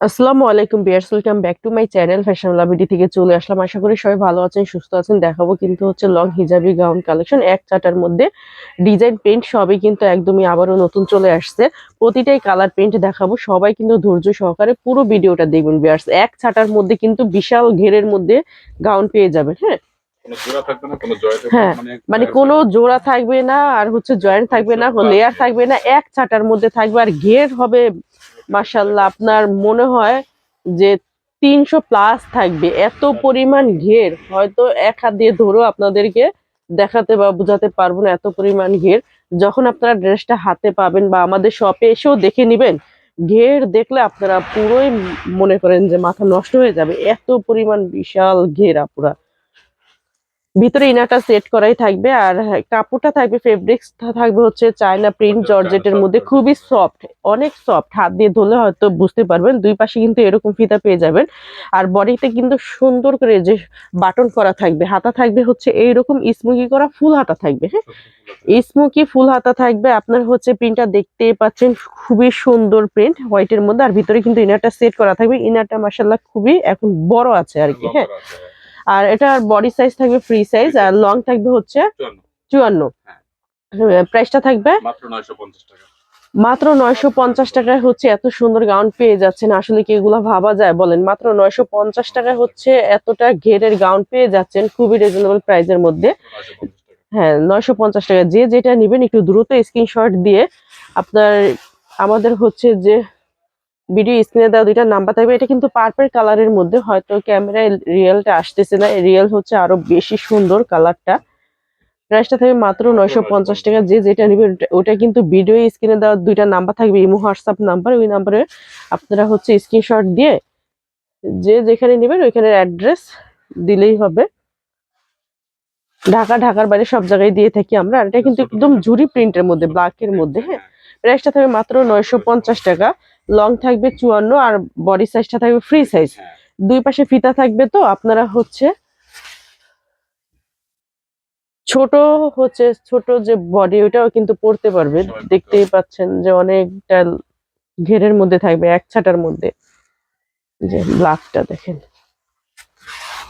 আসসালামু আলাইকুম বিয়ার্স welcome back to my channel fashion লাভিডি থেকে চলে আসলাম। আশা করি সবাই ভালো আছেন সুস্থ আছেন। দেখাবো কিন্তু হচ্ছে লং হিজাবি গাউন কালেকশন এক চাটার মধ্যে ডিজাইন পেন্ট সবই কিন্তু একদমই আবারও নতুন চলে আসছে। প্রতিটাই কালার পেন্ট দেখাবো। সবাই কিন্তু ধৈর্য সহকারে পুরো ভিডিওটা দেখবেন বিয়ার্স। এক ছাটার মধ্যে কিন্তু বিশাল ঘেরের মধ্যে গাউন পেয়ে যাবেন হ্যাঁ? হ্যাঁ, মানে মানে কোনো জোড়া থাকবে না আর হচ্ছে জয়েন্ট থাকবে না লেয়ার থাকবে না এক ছাটার মধ্যে থাকবে আর ঘের হবে মাসাল্লাহ আপনার মনে হয় যে তিনশো প্লাস থাকবে, এত পরিমাণ ঘের, হয়তো এক হাত দিয়ে ধরেও আপনাদেরকে দেখাতে বা বোঝাতে পারব না এত পরিমাণ ঘের। যখন আপনারা ড্রেসটা হাতে পাবেন বা আমাদের শপে এসেও দেখে নিবেন, ঘের দেখলে আপনারা পুরোই মনে করেন যে মাথা নষ্ট হয়ে যাবে, এত পরিমাণ বিশাল ঘের আপুরা। ভিতরে ইনারটা সেট করাই থাকবে আর হ্যাঁ, কাপড়টা থাকবে ফেব্রিক্স থাকবে হচ্ছে চায়না প্রিন্ট জর্জেটের মধ্যে। খুবই সফট অনেক সফট হাত দিয়ে ধরলে হয়তো বুঝতে পারবেন দুই পাশে কিন্তু এরকম ফিতা পেয়ে যাবেন। আর বডিতে কিন্তু সুন্দর করে যে বাটন করা থাকবে হাতা থাকবে হচ্ছে এইরকম স্মুকি করা ফুল হাতা থাকবে হ্যাঁ? স্মুকি ফুল হাতা থাকবে আপনার হচ্ছে প্রিন্টটা দেখতেই পাচ্ছেন খুবই সুন্দর প্রিন্ট হোয়াইটের মধ্যে। আর ভিতরে কিন্তু ইনারটা সেট করা থাকবে। ইনারটা মাসাল্লাহ খুবই এখন বড় আছে আর কি হ্যাঁ? আর এটার বডি সাইজ থাকবে ফ্রি সাইজ আর লং থাকবে হচ্ছে চুয়ান্ন। হ্যাঁ। প্রাইসটা থাকবে? মাত্র নয়শো পঞ্চাশ টাকায় হচ্ছে এত সুন্দর গাউন পেয়ে যাচ্ছেন। আসলে কি এগুলা ভাবা যায় বলেন? মাত্র নয়শো পঞ্চাশ টাকায় হচ্ছে এতটা ঘেরের গাউন পেয়ে যাচ্ছেন খুবই রিজনেবল প্রাইসের মধ্যে। হ্যাঁ নয়শো পঞ্চাশ টাকা। যে যেটা নেবেন একটু দ্রুত স্ক্রিনশট দিয়ে আপনার আমাদের হচ্ছে যে ভিডিও স্ক্রিনে দেওয়া দুইটা নাম্বার থাকবে। এটা কিন্তু পার্পেল কালারের মধ্যে হয়তো ক্যামেরায় রিয়েলটা আসতেছে না। রিয়েল হচ্ছে আরও বেশি সুন্দর কালারটা প্রাইসটা থাকবে মাত্র নয়শো পঞ্চাশ টাকা। যে যেটা নেবে ওটা- কিন্তু ভিডিও স্ক্রিনে দেওয়া দুইটা নাম্বার থাকবে ইমো হোয়াটসঅ্যাপ নাম্বার ওই নাম্বারে আপনারা হচ্ছে স্ক্রিনশট দিয়ে যে যেখানে নেবেন ওইখানের অ্যাড্রেস দিলেই হবে। ঢাকা ঢাকার বাইরে সব জায়গায় দিয়ে থাকি আমরা। আর এটা কিন্তু একদম ঝুরি প্রিন্টের মধ্যে ব্ল্যাকের মধ্যে হ্যাঁ। প্রাইসটা থাকবে মাত্র নয়শো পঞ্চাশ টাকা। লং থাকবে চুয়ান্ন আর বডি সাইজটা থাকবে ফ্রি সাইজ হ্যাঁ। দুই পাশে ফিতা থাকবে তো আপনারা হচ্ছে ছোট হচ্ছে ছোট যে বডি ওটাও কিন্তু পড়তে পারবে দেখতেই পাচ্ছেন যে অনেকটা ঘেরের মধ্যে থাকবে এক ছাটার মধ্যে। যে ব্লাকটা দেখেন।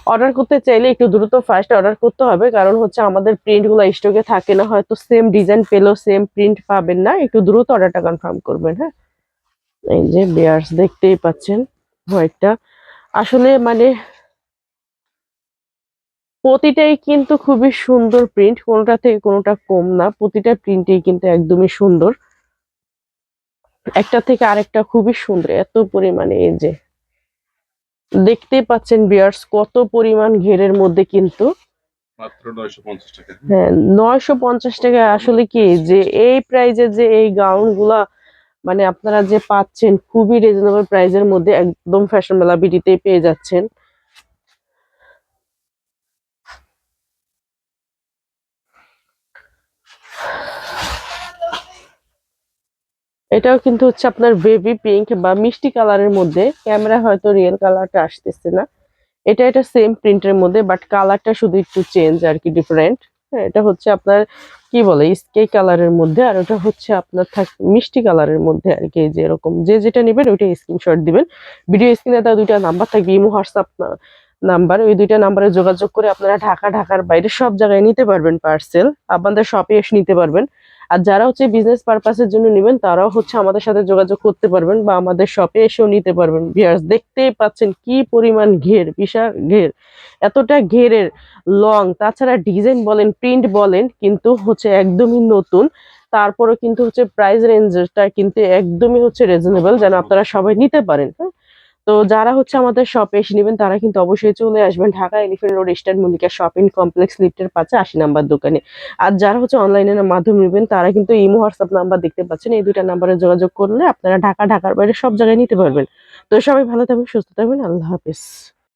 অর্ডার করতে চাইলে একটু দ্রুত ফার্স্ট অর্ডার করতে হবে কারণ হচ্ছে আমাদের প্রিন্টগুলো স্টকে থাকে না হয়তো সেম ডিজাইন পেলেও সেম প্রিন্ট পাবেন না। একটু দ্রুত অর্ডারটা কনফার্ম করবেন হ্যাঁ। এই যে বিয়ার্স দেখতেই পাচ্ছেন হোয়াইটটা। আসলে মানে প্রতিটাই কিন্তু খুবই সুন্দর প্রিন্ট কোনোটা থেকে কোনোটা কম না প্রতিটা প্রিন্টেই কিন্তু একদমই সুন্দর। একটা থেকে আরেকটা খুবই সুন্দর এত পরিমাণে এই যে। দেখতেই পাচ্ছেন বিয়ার্স কত পরিমাণ ঘেরের মধ্যে কিন্তু। হ্যাঁ নয়শো পঞ্চাশ টাকা আসলে কি যে এই প্রাইজে যে এই গাউনগুলা মানে আপনারা যে পাচ্ছেন খুবই রিজনেবল প্রাইজের মধ্যে একদম ফ্যাশন মেলা বিডিতে পেয়ে যাচ্ছেন। এটাও কিন্তু হচ্ছে আপনার বেবি পিঙ্ক বা মিষ্টি কালারের মধ্যে। ক্যামেরা হয়তো রিয়েল কালারটা আসতেছে না। এটা এটা সেম প্রিন্টের মধ্যে বাট কালারটা শুধু একটু চেঞ্জ আর কি ডিফারেন্ট এটা হচ্ছে আপনার, কি বলে স্কে কালারের মধ্যে আর ওটা হচ্ছে আপনার থাক, মিষ্টি কালারের মধ্যে আর কি যেরকম যে যেটা নেবেন ওইটা স্ক্রিনশট দিবেন। ভিডিও স্ক্রিনে তার দুইটা নাম্বার থাকবে, ইমো, হোয়াটসঅ্যাপ নাম্বার, ওই দুইটা নাম্বারে যোগাযোগ করে আপনারা ঢাকা, ঢাকার বাইরে সব জায়গায় নিতে পারবেন পার্সেল আপনাদের শপে এসে নিতে পারবেন। আর যারা হচ্ছে বিজনেস পারপাসের জন্য নেবেন, তারাও হচ্ছে আমাদের সাথে যোগাযোগ করতে পারবেন বা আমাদের শপে এসেও নিতে পারবেন। ভিউয়ার্স দেখতেই পাচ্ছেন কি পরিমাণ ঘের, বিশাল ঘের। এতটা ঘেরের লং তাছাড়া ডিজাইন বলেন প্রিন্ট বলেন, কিন্তু হচ্ছে একদমই নতুন। তারপরে কিন্তু হচ্ছে প্রাইস রেঞ্জটা কিন্তু একদমই হচ্ছে রিজনেবল যেন আপনারা সবাই নিতে পারেন। হ্যাঁ? তো যারা হচ্ছে আমাদের শপে এসে নেবেন, তারা কিন্তু অবশ্যই চলে আসবেন Dhaka Elephant Road Eastern Mallika shopping complex লিফটের পাশে আশি নাম্বার দোকানে। আর যারা হচ্ছে অনলাইনের মাধ্যমে নেবেন, তারা কিন্তু ইমো, হোয়াটসঅ্যাপ নাম্বার দেখতে পাচ্ছেন। এই দুইটা নাম্বারে যোগাযোগ করলে আপনারা ঢাকা, ঢাকার বাইরে সব জায়গায় নিতে পারবেন। তো সবাই ভালো থাকবেন, সুস্থ থাকবেন। আল্লাহ হাফেজ।